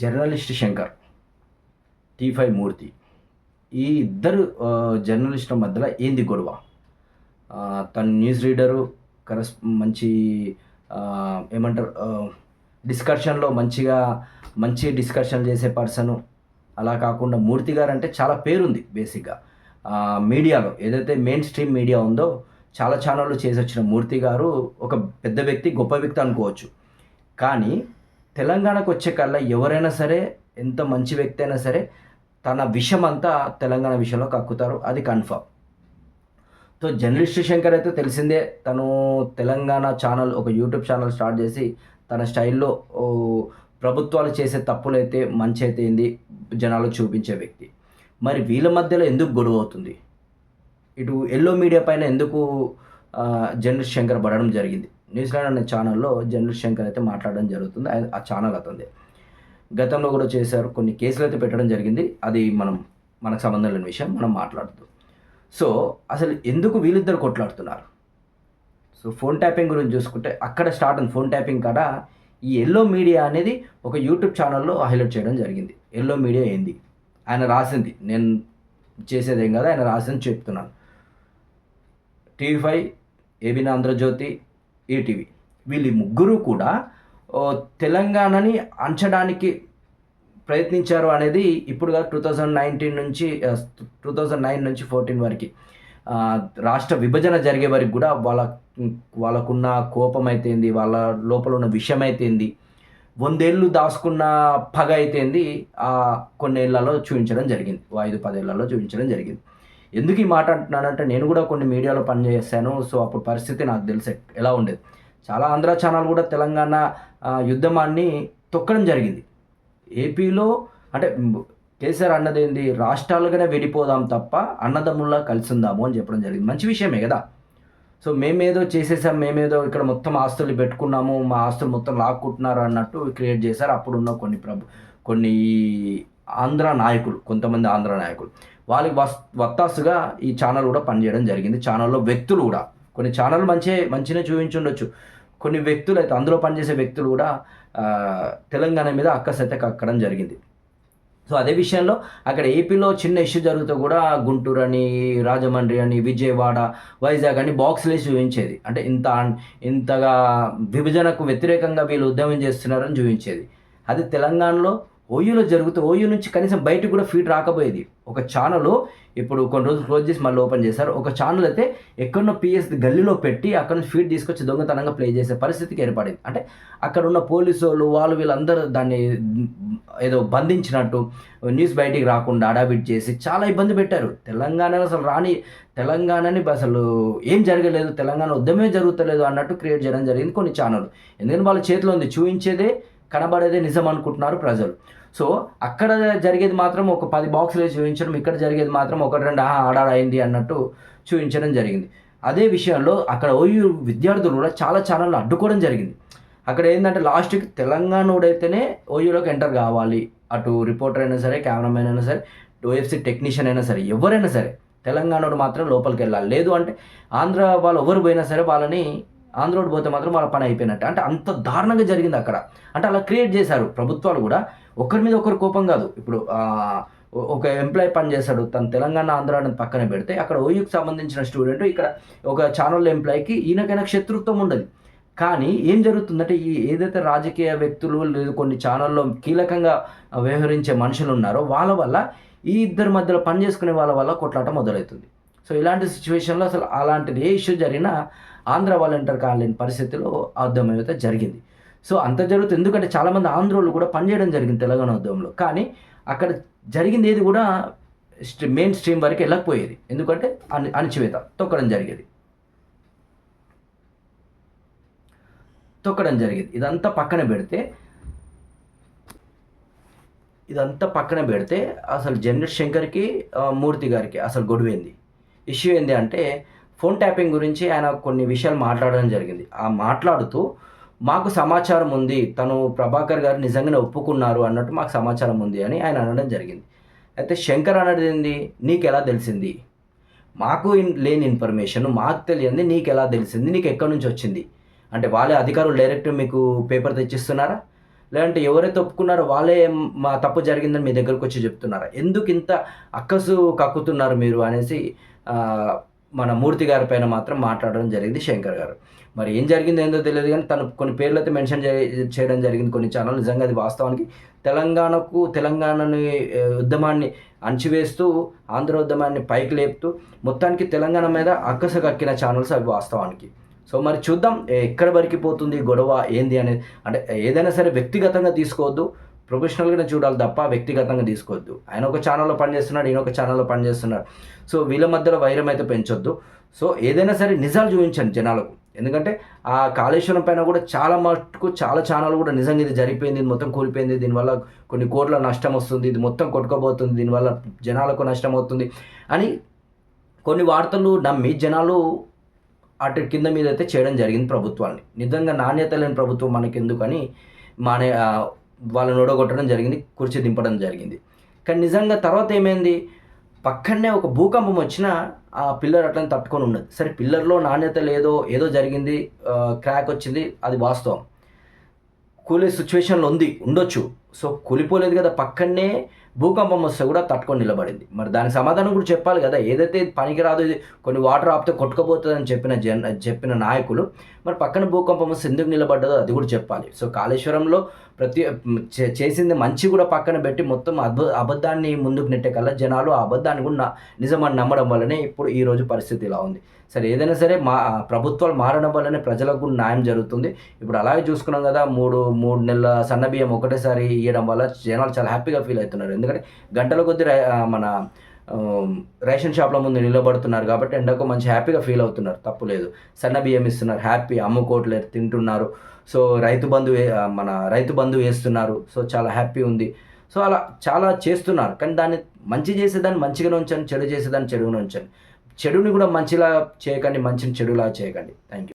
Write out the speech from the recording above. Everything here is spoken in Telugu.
Journalist Shankar T five Murthy. ఈ ఇద్దరు జర్నలిస్టుల మధ్యలో ఏంది గొడవ? తను న్యూస్ రీడరు కరస్ మంచి ఏమంటారు డిస్కషన్లో మంచిగా మంచి డిస్కషన్ చేసే పర్సను. అలా కాకుండా మూర్తి గారు అంటే చాలా పేరుంది బేసిక్గా. మీడియాలో ఏదైతే మెయిన్ స్ట్రీమ్ మీడియా ఉందో చాలా ఛానళ్ళు చేసి వచ్చిన మూర్తి గారు ఒక పెద్ద వ్యక్తి గొప్ప వ్యక్తి అనుకోవచ్చు. కానీ తెలంగాణకు వచ్చే కల్లా ఎవరైనా సరే ఎంత మంచి వ్యక్తి అయినా సరే తన విషయం అంతా తెలంగాణ విషయంలో కక్కుతారు. అది కన్ఫర్మ్. సో జర్నలిస్ట్ శంకర్ అయితే తెలిసిందే తను తెలంగాణ ఛానల్ ఒక యూట్యూబ్ ఛానల్ స్టార్ట్ చేసి తన స్టైల్లో ప్రభుత్వాలు చేసే తప్పులైతే మంచి అయితే ఏంది జనాలు చూపించే వ్యక్తి. మరి వీళ్ళ మధ్యలో ఎందుకు గొడవ అవుతుంది? ఇటు ఎల్లో మీడియా పైన ఎందుకు జర్నలిస్ట్ శంకర్ పడడం జరిగింది? న్యూజిలాండ్ అనే ఛానల్లో జర్నలిస్ట్ శంకర్ అయితే మాట్లాడడం జరుగుతుంది. ఆయన- ఆ ఛానల్ అతనిది. గతంలో కూడా చేశారు. కొన్ని కేసులు అయితే పెట్టడం జరిగింది. అది మనం మనకు సంబంధం లేని విషయం. మనం మాట్లాడుతూ సో అసలు ఎందుకు వీళ్ళిద్దరు కొట్లాడుతున్నారు? సో ఫోన్ ట్యాపింగ్ గురించి చూసుకుంటే అక్కడ స్టార్ట్ అయింది ఫోన్ ట్యాపింగ్ కాడ ఈ ఎల్లో మీడియా అనేది ఒక యూట్యూబ్ ఛానల్లో హైలైట్ చేయడం జరిగింది. ఎల్లో మీడియా ఏంది? ఆయన రాసింది. నేను చేసేదేం కదా. ఆయన రాసింది చెప్తున్నాను. TV five ABN Andhrajyothy ATV. వీళ్ళు ముగ్గురు కూడా తెలంగాణని అంచడానికి ప్రయత్నించారు అనేది ఇప్పుడు కాదు టూ థౌజండ్ నైన్టీన్ నుంచి టూ థౌజండ్ నైన్ నుంచి ఫోర్టీన్ వరకు. రాష్ట్ర విభజన జరిగే వరకు కూడా వాళ్ళ వాళ్ళకున్న కోపం అయితేంది వాళ్ళ లోపల ఉన్న విషయం అయితేంది వందేళ్ళు దాచుకున్న పగ అయితేంది కొన్నేళ్ళలో చూపించడం జరిగింది ఓ ఐదు పదేళ్ళలో చూపించడం జరిగింది. ఎందుకు ఈ మాట అంటున్నానంటే నేను కూడా కొన్ని మీడియాలో పనిచేశాను సో అప్పుడు పరిస్థితి నాకు తెలిసే ఎలా ఉండేది. చాలా ఆంధ్ర ఛానల్ కూడా తెలంగాణ యుద్ధమాన్ని తొక్కడం జరిగింది. ఏపీలో అంటే కేసీఆర్ అన్నది ఏంది రాష్ట్రాలుగానే విడిపోదాం తప్ప అన్నదమ్ముల్లా కలిసి ఉందాము అని చెప్పడం జరిగింది. మంచి విషయమే కదా. సో మేమేదో చేసేసాం మేమేదో ఇక్కడ మొత్తం ఆస్తులు పెట్టుకున్నాము మా ఆస్తులు మొత్తం లాక్కుంటున్నారు అన్నట్టు క్రియేట్ చేశారు. అప్పుడున్న కొన్ని ప్రభు కొన్ని ఆంధ్ర నాయకులు కొంతమంది ఆంధ్ర నాయకులు. వాళ్ళకి వత్తాసుగా ఈ ఛానల్ కూడా పనిచేయడం జరిగింది. ఛానల్లో వ్యక్తులు కూడా. కొన్ని ఛానల్ మంచి మంచిగా చూపించుండొచ్చు. కొన్ని వ్యక్తులు అయితే అందులో పనిచేసే వ్యక్తులు కూడా తెలంగాణ మీద అక్కస్ కక్కడం జరిగింది. సో అదే విషయంలో అక్కడ ఏపీలో చిన్న ఇష్యూ జరుగుతూ కూడా గుంటూరు అని రాజమండ్రి అని విజయవాడ వైజాగ్ అని బాక్స్లు చూపించేది. అంటే ఇంత ఇంతగా విభజనకు వ్యతిరేకంగా వీళ్ళు ఉద్యమం చేస్తున్నారని చూపించేది. అది తెలంగాణలో ఓయూలో జరుగుతూ ఓయూ నుంచి కనీసం బయటకు కూడా ఫీడ్ రాకపోయేది. ఒక ఛానల్ ఇప్పుడు కొన్ని రోజులు క్లోజ్ చేసి మళ్ళీ ఓపెన్ చేశారు. ఒక ఛానల్ అయితే ఎక్కడో పిఎస్ గల్లీలో పెట్టి అక్కడ నుంచి ఫీడ్ తీసుకొచ్చి దొంగతనంగా ప్లే చేసే పరిస్థితికి ఏర్పడింది. అంటే అక్కడ ఉన్న పోలీసు వాళ్ళు వాళ్ళు వీళ్ళందరూ దాన్ని ఏదో బంధించినట్టు న్యూస్ బయటికి రాకుండా అడాబిట్ చేసి చాలా ఇబ్బంది పెట్టారు. తెలంగాణలో అసలు రాని తెలంగాణని అసలు ఏం జరగలేదు. తెలంగాణ ఉద్యమే జరుగుతలేదు అన్నట్టు క్రియేట్ చేయడం జరిగింది కొన్ని ఛానల్ ఎందుకంటే వాళ్ళ చేతిలో ఉంది? చూపించేదే కనబడేదే నిజం అనుకుంటున్నారు ప్రజలు. సో అక్కడ జరిగేది మాత్రం ఒక పది బాక్సులు చూపించడం ఇక్కడ జరిగేది మాత్రం ఒకటి రెండు ఆహా ఆడాడు అయింది అన్నట్టు చూపించడం జరిగింది. అదే విషయంలో అక్కడ ఓయూ విద్యార్థులు కూడా చాలా ఛానళ్ళు అడ్డుకోవడం జరిగింది. అక్కడ ఏంటంటే లాస్ట్కి తెలంగాణోడైతేనే ఓయూలోకి ఎంటర్ కావాలి. అటు రిపోర్టర్ అయినా సరే కెమెరామెన్ అయినా సరే ఓఎఫ్సీ టెక్నీషియన్ అయినా సరే ఎవరైనా సరే తెలంగాణోడు మాత్రం లోపలికి వెళ్ళాలి. లేదు అంటే ఆంధ్ర వాళ్ళు ఎవరు పోయినా సరే వాళ్ళని ఆంధ్రోడు పోతే మాత్రం వాళ్ళ పని అయిపోయినట్టు. అంటే అంత దారుణంగా జరిగింది అక్కడ. అంటే అలా క్రియేట్ చేశారు ప్రభుత్వాలు కూడా. ఒకరి మీద ఒకరు కోపం కాదు. ఇప్పుడు ఒక ఎంప్లాయ్ పని చేశాడు తను తెలంగాణ ఆంధ్ర అని పక్కన పెడితే అక్కడ ఓయూకి సంబంధించిన స్టూడెంట్ ఇక్కడ ఒక ఛానల్ ఎంప్లాయ్కి ఈయనకైనా శత్రుత్వం ఉండదు. కానీ ఏం జరుగుతుందంటే ఈ ఏదైతే రాజకీయ వ్యక్తులు లేదు కొన్ని ఛానల్లో కీలకంగా వ్యవహరించే మనుషులు ఉన్నారో వాళ్ళ వల్ల ఈ ఇద్దరి మధ్యలో పని చేసుకునే వాళ్ళ వల్ల కొట్లాట మొదలవుతుంది. సో ఇలాంటి సిచ్యువేషన్లో అసలు అలాంటిది ఏ ఇష్యూ జరిగినా ఆంధ్ర వాలంటీర్ కాలేని పరిస్థితిలో అర్థమైతే జరిగింది. సో అంత జరుగుతుంది. ఎందుకంటే చాలామంది ఆంధ్రోళ్ళు కూడా పనిచేయడం జరిగింది తెలంగాణ ఉద్యమంలో. కానీ అక్కడ జరిగింది ఏది కూడా స్ట్రీ- మెయిన్ స్ట్రీమ్ వరకు వెళ్ళకపోయేది. ఎందుకంటే అని అణచివేత తొక్కడం జరిగేది. తొక్కడం జరిగేది. ఇదంతా పక్కన పెడితే ఇదంతా పక్కన పెడితే అసలు జనరల్ శంకర్కి మూర్తి గారికి అసలు గొడవ ఏంది ఇష్యూ ఏంది అంటే ఫోన్ ట్యాపింగ్ గురించి ఆయన కొన్ని విషయాలు మాట్లాడడం జరిగింది. ఆ మాట్లాడుతూ మాకు సమాచారం ఉంది తను ప్రభాకర్ గారు నిజంగానే ఒప్పుకున్నారు అన్నట్టు మాకు సమాచారం ఉంది అని ఆయన అనడం జరిగింది. అయితే శంకర్ అన్నది ఏంది? నీకు ఎలా తెలిసింది? మాకు లేని ఇన్ఫర్మేషన్ మాకు తెలియంది నీకు ఎలా తెలిసింది? నీకు ఎక్కడి నుంచి వచ్చింది? అంటే వాళ్ళే అధికారులు డైరెక్ట్ మీకు పేపర్ తెచ్చిస్తున్నారా? లేదంటే ఎవరైతే ఒప్పుకున్నారో వాళ్ళే మా తప్పు జరిగిందని మీ దగ్గరకు వచ్చి చెప్తున్నారా? ఎందుకు ఇంత అక్కసు కక్కుతున్నారు మీరు అనేసి మన మూర్తి గారి పైన మాత్రం మాట్లాడడం జరిగింది శంకర్ గారు. మరి ఏం జరిగింది ఏందో తెలియదు కానీ తను కొన్ని పేర్లు అయితే మెన్షన్ చేయడం జరిగింది కొన్ని ఛానల్. నిజంగా అది వాస్తవానికి తెలంగాణకు తెలంగాణని ఉద్యమాన్ని అణచివేస్తూ ఆంధ్ర ఉద్యమాన్ని పైకి లేపుతూ మొత్తానికి తెలంగాణ మీద అక్కస కక్కిన ఛానల్స్ అవి వాస్తవానికి. సో మరి చూద్దాం ఎక్కడ వరకు పోతుంది గొడవ ఏంది అనేది. అంటే ఏదైనా సరే వ్యక్తిగతంగా తీసుకోవద్దు. ప్రొఫెషనల్గానే చూడాలి తప్ప వ్యక్తిగతంగా తీసుకోవద్దు. ఆయన ఒక ఛానల్లో పనిచేస్తున్నాడు ఈయన ఒక ఛానల్లో పనిచేస్తున్నాడు. సో వీళ్ళ మధ్యలో వైరం అయితే పెంచొద్దు. సో ఏదైనా సరే నిజాలు చూపించండి జనాలకు. ఎందుకంటే ఆ కాళేశ్వరం పైన కూడా చాలా మటుకు చాలా ఛానల్ కూడా నిజంగా ఇది జరిగిపోయింది ఇది మొత్తం కూలిపోయింది దీనివల్ల కొన్ని కోట్ల నష్టం వస్తుంది ఇది మొత్తం కొట్టుకోబోతుంది దీనివల్ల జనాలకు నష్టం అవుతుంది అని కొన్ని వార్తలు నమ్మి జనాలు అటు కింద మీద అయితే చేయడం జరిగింది ప్రభుత్వాన్ని. నిజంగా నాణ్యత లేని ప్రభుత్వం మనకెందుకని మానే వాళ్ళని ఓడగొట్టడం జరిగింది కుర్చీ దింపడం జరిగింది. కానీ నిజంగా తర్వాత ఏమైంది? పక్కనే ఒక భూకంపం వచ్చినా ఆ పిల్లర్ అట్లనే తట్టుకొని ఉన్నది. సరే పిల్లర్లో నాణ్యత లేదో ఏదో జరిగింది క్రాక్ వచ్చింది అది వాస్తవం. కూలే సిచ్యువేషన్లో ఉంది ఉండొచ్చు. సో కూలిపోలేదు కదా పక్కనే భూకంపం వస్తే కూడా తట్టుకొని నిలబడింది. మరి దానికి సమాధానం కూడా చెప్పాలి కదా ఏదైతే పనికిరాదు కొన్ని వాటర్ ఆపితే కొట్టుకుపోతుందని చెప్పిన జన్ చెప్పిన నాయకులు మరి పక్కన భూకంపం వస్తే ఎందుకు నిలబడ్డదో అది కూడా చెప్పాలి. సో కాళేశ్వరంలో ప్రతి చే- చేసింది మంచి కూడా పక్కన పెట్టి మొత్తం అద్భు అబద్ధాన్ని ముందుకు నెట్టే కల్లా జనాలు ఆ అబద్ధాన్ని కూడా నిజమని నమ్మడం వల్లనే ఇప్పుడు ఈ రోజు పరిస్థితి ఇలా ఉంది. సరే ఏదైనా సరే మా ప్రభుత్వాలు మారడం వల్లనే ప్రజలకు కూడా న్యాయం జరుగుతుంది. ఇప్పుడు అలాగే చూసుకున్నాం కదా మూడు మూడు నెలల సన్న బియ్యం ఒకటేసారి ఇవ్వడం వల్ల జనాలు చాలా హ్యాపీగా ఫీల్ అవుతున్నారు. ఎందుకంటే గంటల కొద్ది మన రేషన్ షాప్ల ముందు నిలబడుతున్నారు కాబట్టి ఎండకు మంచి హ్యాపీగా ఫీల్ అవుతున్నారు. తప్పు లేదు. సన్న బియ్యం ఇస్తున్నారు. హ్యాపీ. అమ్ముకోవట్లేదు తింటున్నారు. సో రైతు బంధు మన రైతు బంధు వేస్తున్నారు. సో చాలా హ్యాపీ ఉంది. సో అలా చాలా చేస్తున్నారు. కానీ దాన్ని మంచి చేసేదాన్ని మంచిగానే ఉంచండి చెడు చేసేదాన్ని చెడుగానే ఉంచండి. చెడుని కూడా మంచిలా చేయకండి మంచిని చెడులా చేయకండి. Thank you